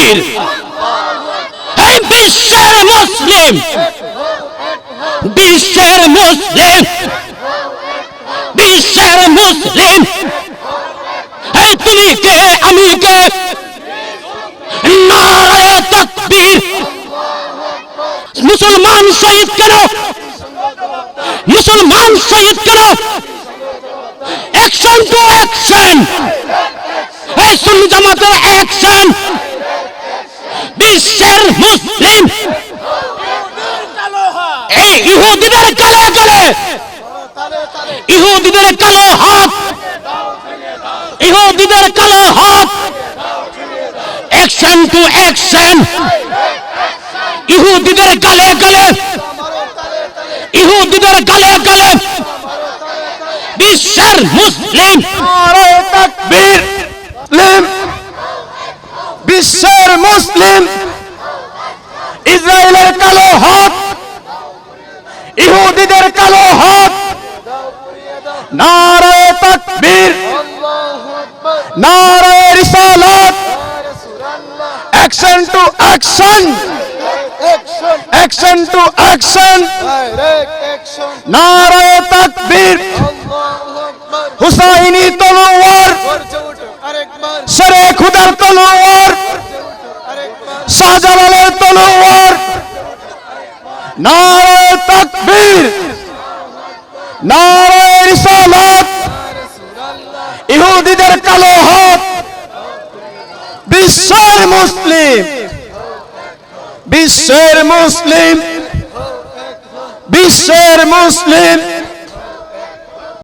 তকবীর এই বিশ্বের মুসলিম বিশ্বের মুসলিম বিশ্বের মুসলিম এই তুমি কে আমি কে নারায়ে তকবীর মুসলমান শহীদ কেন মুসলমান শহীদ কেন অ্যাকশন টু অ্যাকশন এই জামাতের অ্যাকশন বিশ্বের মুসলিম। এই ইহুদিদের কালে কালে ইহুদিদের কালো হাত। ইহুদিদের কালো হাত। অ্যাকশন টু অ্যাকশন ইহুদিদের কালে কালে ইহুদিদের কালে কালে বিশ্বের মুসলিম। তাকবীর। লিম। বিশ্বের মুসলিম ইসরায়েলের কালো হাত ইহুদিদের কালো হাত নারায়ে তাকবীর নারায়ে রিসালাত action to action action to action নারায়ে তাকবীর হুসাইনি তলোয়ার শেরে খুদার তলোয়ার নারায়ে তাকবীর নারে রিসালাত ইহুদিদের কালো হাত বিশ্বের মুসলিম বিশ্বের মুসলিম বিশ্বের মুসলিম।